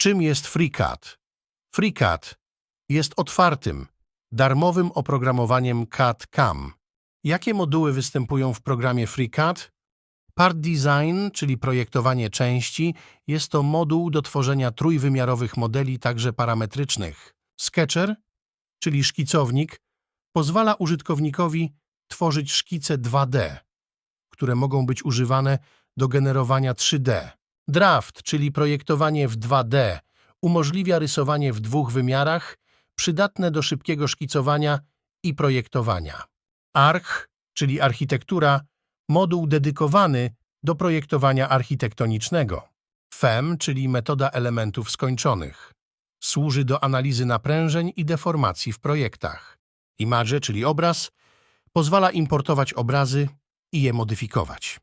Czym jest FreeCAD? FreeCAD jest otwartym, darmowym oprogramowaniem CAD-CAM. Jakie moduły występują w programie FreeCAD? Part Design, czyli projektowanie części, jest to moduł do tworzenia trójwymiarowych modeli, także parametrycznych. Sketcher, czyli szkicownik, pozwala użytkownikowi tworzyć szkice 2D, które mogą być używane do generowania 3D. Draft, czyli projektowanie w 2D, umożliwia rysowanie w dwóch wymiarach, przydatne do szybkiego szkicowania i projektowania. Arch, czyli architektura, moduł dedykowany do projektowania architektonicznego. FEM, czyli metoda elementów skończonych. Służy do analizy naprężeń i deformacji w projektach. Image, czyli obraz, pozwala importować obrazy i je modyfikować.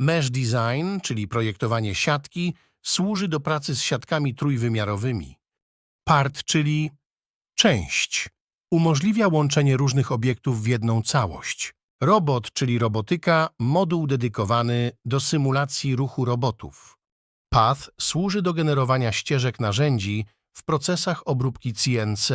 Mesh Design, czyli projektowanie siatki, służy do pracy z siatkami trójwymiarowymi. Part, czyli część, umożliwia łączenie różnych obiektów w jedną całość. Robot, czyli robotyka, moduł dedykowany do symulacji ruchu robotów. Path służy do generowania ścieżek narzędzi w procesach obróbki CNC.